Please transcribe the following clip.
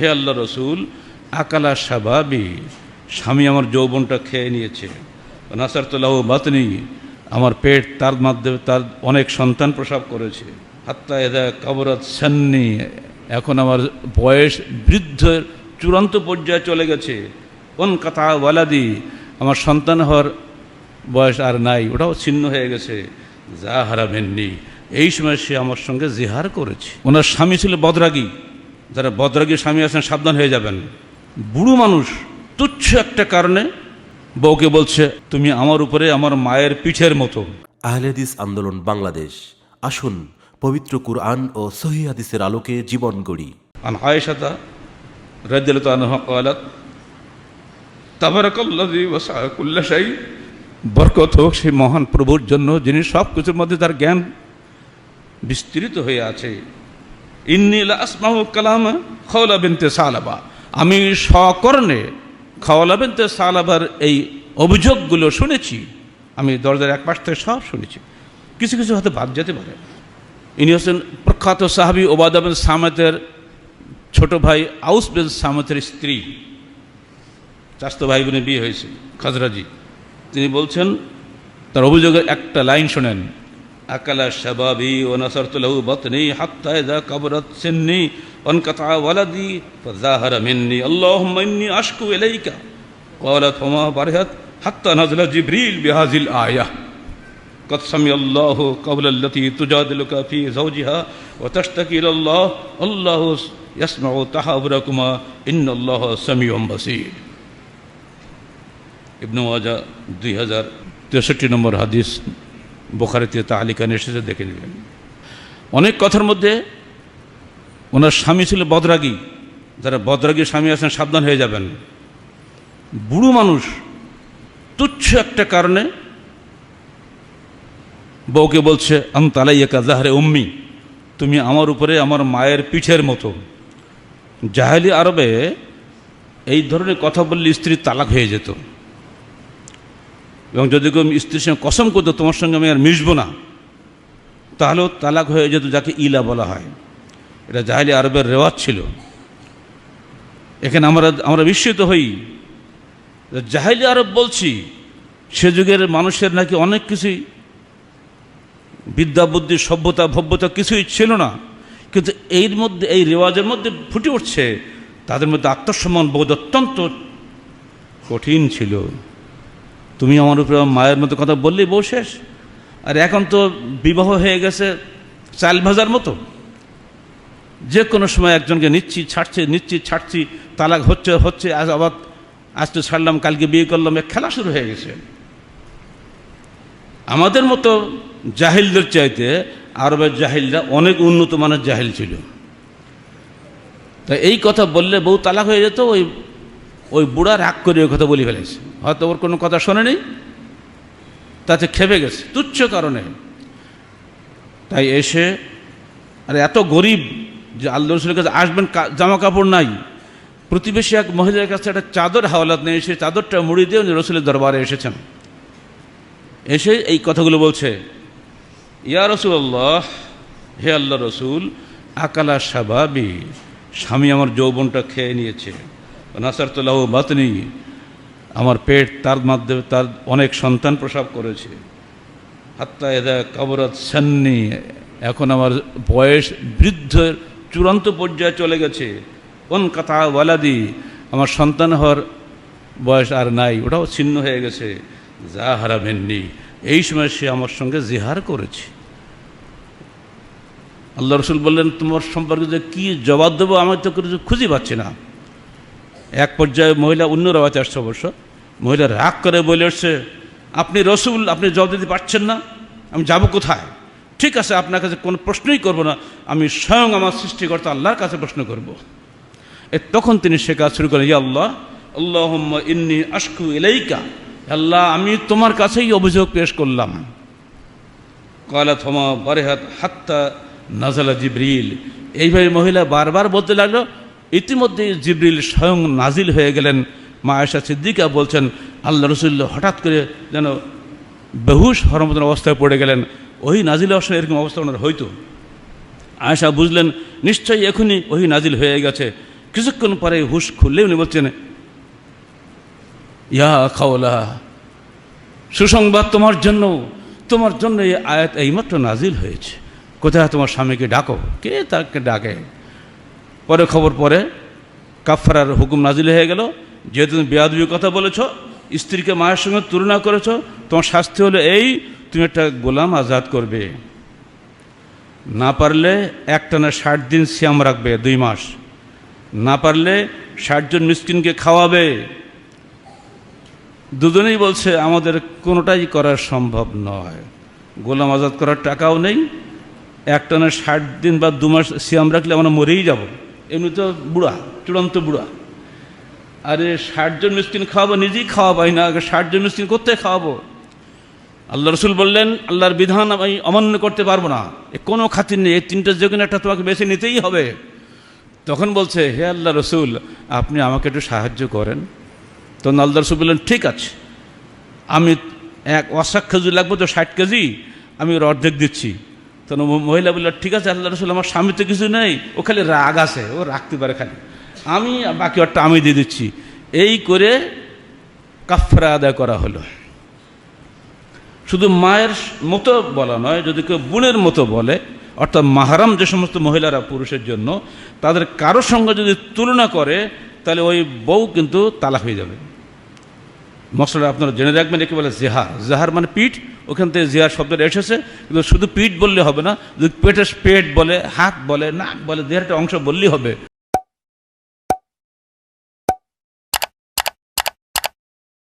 হে আল্লাহ রসুল, আকালা সাবাবি স্বামী আমার যৌবনটা খেয়ে নিয়েছে। নাসারতুল্লাহ বাতনি, আমার পেট তার মাধ্যমে, তার অনেক সন্তান প্রসাব করেছে। হাত্তা এদা কবরত সান্নি, এখন আমার বয়স বৃদ্ধের চূড়ান্ত পর্যায়ে চলে গেছে। কোন কথা ওয়ালাদি, আমার সন্তান হওয়ার বয়স আর নাই, ওটাও ছিন্ন হয়ে গেছে। যা হারাবেননি এই সময় সে আমার সঙ্গে জিহার করেছে। ওনার স্বামী ছিল বদরাগী। যারা বদরাগী স্বামী আছেন সাবধান হয়ে যাবেন বুড়ো মানুষ তুচ্ছ একটা কারণে বউকে বলছে তুমি আমার উপরে আমার মায়ের পিঠের মতো আহলেদিস আন্দোলন বাংলাদেশ আসুন পবিত্র কুরআন ও সহি হাদিসের আলোকে জীবন গড়ি عن عائشة رضي الله عنها قالت تبارك الذي وسع كل شيء বরকত হোক সেই মহান প্রভুর জন্য যিনি সব কিছুর মধ্যে তার জ্ঞান বিস্তৃত হয়ে আছে ইন্নিলা কালাম খাওলা বিনতে সালাবা। আমি সকর্ণে খাওয়ালা বিনতে সালাবার এই অভিযোগগুলো শুনেছি। আমি দরজার এক পাশ থেকে সব শুনেছি। কিছু কিছু হয়তো বাদ যেতে পারে। ইনি হচ্ছেন প্রখ্যাত সাহাবি ওবাদা বিন সামেতের ছোট ভাই আউস বিন সামেতের স্ত্রী। চাস্ত ভাই বোনের বিয়ে হয়েছে, খাজরাজি। তিনি বলছেন, তার অভিযোগের একটা লাইন শোনেন। আকালা শাবাবি ও নাসারতুল্লাহু বতনি হাত্তা ইযা কাবরাত সিন্নি ওয়ানকাতা ওয়ালাদি ফাযাহারা মিন্নি আল্লাহুম্মা ইন্নী আশকু ইলাইকা قالت فما برهت حتى نزل جبريل بهذه الآية قد سمع الله قول التي تجادلك في زوجها وتشتكي إلى الله الله يسمع تحاوركما إن الله سميع بصير ইবনু ওয়াজা দুই হাজার তেষট্টি নম্বর হাদিস বোখারিতে তালিকানে এসেছে দেখে নেবেন। অনেক কথার মধ্যে ওনার স্বামী ছিল বদরাগী। যারা বদরাগী স্বামী আছেন সাবধান হয়ে যাবেন। বুড়ো মানুষ তুচ্ছ একটা কারণে বউকে বলছে আম তালাইয়াকা জাহারে উম্মি, তুমি আমার উপরে আমার মায়ের পিঠের মতো। জাহেলি আরবে এই ধরনের কথা বললে স্ত্রীর তালাক হয়ে যেত। এবং যদি কেউ স্ত্রীর সঙ্গে কসম করতো, তোমার সঙ্গে আমি আর মিশবো না, তাহলেও তালাক হয়ে যেত, যাকে ইলা বলা হয়। এটা জাহেলি আরবের রেওয়াজ ছিল। এখানে আমরা আমরা বিস্মিত হই। জাহেলি আরব বলছি, সে যুগের মানুষের নাকি অনেক কিছুই, বিদ্যা, বুদ্ধি, সভ্যতা, ভব্যতা কিছুই ছিল না। কিন্তু এর মধ্যে, এই রেওয়াজের মধ্যে ফুটে উঠছে, তাদের মধ্যে আত্মসম্মান বোধ অত্যন্ত কঠিন ছিল। তুমি আমার উপরে মায়ের মতো কথা বললেই বউ শেষ। আর এখন তো বিবাহ হয়ে গেছে চাল ভাজার মতো। যে কোনো সময় একজনকে নিচ্ছি, ছাড়ছি নিচ্ছি, ছাড়ছি, তালাক হচ্ছে হচ্ছে, আজ আবার আজ তো ছাড়লাম, কালকে বিয়ে করলাম, এক খেলা শুরু হয়ে গেছে। আমাদের মতো জাহিলদের চাইতে আরবের জাহিলরা অনেক উন্নত মানের জাহিল ছিল। তা এই কথা বললে বউ তালাক হয়ে যেত, ওই ওই বুড়া রাগ করে ওই কথা বলে ফেলেছে। হয়তো ওর কোনো কথা শোনেনি, তাতে খেপে গেছে, তুচ্ছ কারণে। তাই এসে, আর এত গরিব যে আল্লাহ রসুলের কাছে আসবেন জামা কাপড় নাই। প্রতিবেশী এক মহিলার কাছে একটা চাদর হাওলাত নিয়ে এসে চাদরটা মুড়ি দিয়ে উনি রসুলের দরবারে এসেছেন। এসে এই কথাগুলো বলছে, ইয়া রসুল্লাহ হে আল্লাহ রসুল, আকালা সাবাবি, স্বামী আমার যৌবনটা খেয়ে নিয়েছে। নাসারতুল্লাহ বাতনি আমার পেট তার মাধ্যমে, তার অনেক সন্তান প্রসাব করেছে। হাত্তা এদা কবরত সান্নি, এখন আমার বয়স বৃদ্ধের চূড়ান্ত পর্যায়ে চলে গেছে। কোন কথা ওয়ালাদি, আমার সন্তান হওয়ার বয়স আর নাই, ওটাও ছিন্ন হয়ে গেছে। যা হারাবেননি এই সময় সে আমার সঙ্গে জিহার করেছে। আল্লাহ রসুল বললেন, তোমার সম্পর্কে যে কী জবাব দেবো? আমি তো কিছু খুঁজে পাচ্ছি না। এক পর্যায়ে মহিলা অন্য রাওয়াতে আসছে অবশ্য। মহিলা রাগ করে বলে এসছে আপনি রসুল, আপনি জবাব দিতে পারছেন না, আমি যাব কোথায়? ঠিক আছে, আপনার কাছে কোনো প্রশ্নই করব না, আমি স্বয়ং আমার সৃষ্টিকর্তা আল্লাহর কাছে প্রশ্ন করব। এ তখন তিনি সে কাজ শুরু করেন, ইয়া আল্লাহ আল্লাহ ইন্নি আশকু ইলাইকা আল্লাহ, আমি তোমার কাছেই অভিযোগ পেশ করলাম। কয়লা থমা বরেহাত হাত্তা নাজালা জিব্রিল। এইভাবে মহিলা বারবার বলতে লাগল, ইতিমধ্যে জিব্রিল স্বয়ং নাজিল হয়ে গেলেন। মা আয়সা সিদ্দিকা বলছেন, আল্লাহ রসুল্লাহ হঠাৎ করে যেন বেহুশ হরমতন অবস্থায় পড়ে গেলেন। ওই নাজিল অবস্থা এরকম অবস্থা ওনার হয়তো আয়সা বুঝলেন, নিশ্চয়ই এখনই ওই নাজিল হয়ে গেছে। কিছুক্ষণ পরে হুশ খুললে উনি বলছেন, ইয়া খাওলা, সুসংবাদ তোমার জন্য তোমার জন্য এই আয়াত এইমাত্র নাজিল হয়েছে। কোথায় তোমার স্বামীকে ডাকো? কে তাকে ডাকে? পরে খবর পরে কাফারার হুকুম নাজিল হয়ে গেল। যেহেতু তুমি বেয়াদবি কথা বলেছ, স্ত্রীকে মায়ের সঙ্গে তুলনা করেছ, তোমার শাস্তি হলো এই, তুমি একটা গোলাম আজাদ করবে। না পারলে একটানা ষাট দিন সিয়াম রাখবে, দুই মাস। না পারলে ষাটজন মিসকিনকে খাওয়াবে। দুজনেই বলছে, আমাদের কোনোটাই করা সম্ভব নয়। গোলাম আজাদ করার টাকাও নেই। একটানা ষাট দিন বা দু মাস সিয়াম রাখলে আমরা মরেই যাব। এমনি তো বুড়া, চূড়ান্ত বুড়া। আরে ষাটজন মিসকিন খাওয়াবো, নিজেই খাওয়া পাই না ষাটজন মিসকিন করতে খাওয়াবো? আল্লাহ রসুল বললেন, আল্লাহর বিধান আমি অমান্য করতে পারব না। এ কোনো খাতির নেই, এই তিনটা যে কোনো একটা তোমাকে বেছে নিতেই হবে। তখন বলছে, হে আল্লাহ রসুল, আপনি আমাকে একটু সাহায্য করেন। তখন আল্লাহ রসুল বললেন, ঠিক আছে। আমি এক অশাক খেজুর লাগবে তো ষাট কেজি, আমি ওর অর্ধেক দিচ্ছি। তখন মহিলা বলল, ঠিক আছে, আল্লাহ রসুল, আমার স্বামী তো কিছু নেই, ও খালি রাগ আছে, ও রাখতে পারে খালি। আমি বাকি ওরটা আমি দিয়ে দিচ্ছি। এই করে কাফরা আদায় করা হলো। শুধু মায়ের মতো বলা নয়, যদি কেউ বোনের মতো বলে, অর্থাৎ মাহারাম যে সমস্ত মহিলারা পুরুষের জন্য, তাদের কারোর সঙ্গে যদি তুলনা করে, তাহলে ওই বউ কিন্তু তালা হয়ে যাবে। মশলা আপনারা জেনে রাখবেন, একে বলে জেহার। জেহার মানে পিঠ, ওখান থেকে জেহার শব্দটা এসেছে, কিন্তু শুধু পিঠ বললে হবে না, যদি পেটের পেট বলে, হাত বলে, নাক বলে, দেহের একটা অংশ বললেই হবে।